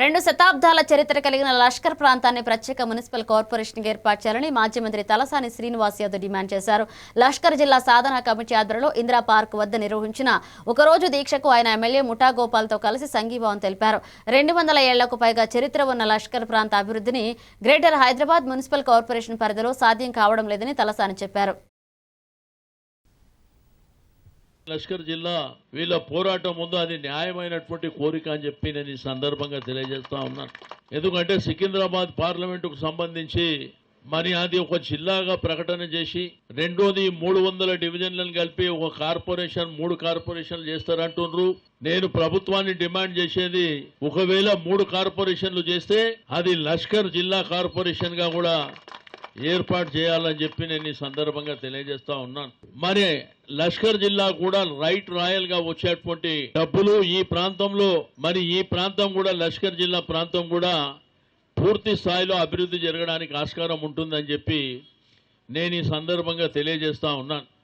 రెండు శతాబ్దాల చరిత్ర కలిగిన లష్కర్ ప్రాంతాన్ని ప్రత్యేక మున్సిపల్ కార్పొరేషన్గా ఏర్పాటు చేయాలని మాజీ మంత్రి తలసాని శ్రీనివాస్ యాదవ్ డిమాండ్ చేశారు. లష్కర్ జిల్లా సాధన కమిటీ ఆధ్వర్యంలో ఇందిరా పార్క్ వద్ద నిర్వహించిన ఒకరోజు దీక్షకు ఆయన ఎమ్మెల్యే ముఠా గోపాల్తో కలిసి సంఘీభావం తెలిపారు. రెండు వందల ఏళ్ళకు పైగా చరిత్ర ఉన్న లష్కర్ ప్రాంత అభివృద్ధిని గ్రేటర్ హైదరాబాద్ మున్సిపల్ కార్పొరేషన్ పరిధిలో సాధ్యం కావడం లేదని తలసాని చెప్పారు. లష్కర్ జిల్లా వీళ్ళ పోరాటం ముందు అది న్యాయమైనటువంటి కోరిక అని చెప్పి నేను ఈ సందర్భంగా తెలియజేస్తా ఉన్నాను ఎందుకంటే సికింద్రాబాద్ పార్లమెంటుకు సంబంధించి మరి అది ఒక జిల్లాగా ప్రకటన చేసి రెండోది మూడు వందల డివిజన్లను కలిపి ఒక కార్పొరేషన్ మూడు కార్పొరేషన్లు చేస్తారంటున్నారు నేను ప్రభుత్వాన్ని డిమాండ్ చేసేది ఒకవేళ మూడు కార్పొరేషన్లు చేస్తే అది లష్కర్ జిల్లా కార్పొరేషన్గా కూడా ఏర్పాటు చేయాలని చెప్పి నేను ఈ సందర్భంగా తెలియజేస్తా ఉన్నాను. మరి లష్కర్ జిల్లా కూడా రైట్ రాయల్గా వచ్చేటువంటి డబ్బులు ఈ ప్రాంతంలో మరి ఈ ప్రాంతం కూడా లష్కర్ జిల్లా ప్రాంతం కూడా పూర్తి స్థాయిలో అభివృద్ధి జరగడానికి ఆస్కారం ఉంటుందని చెప్పి నేను ఈ సందర్భంగా తెలియజేస్తా ఉన్నాను.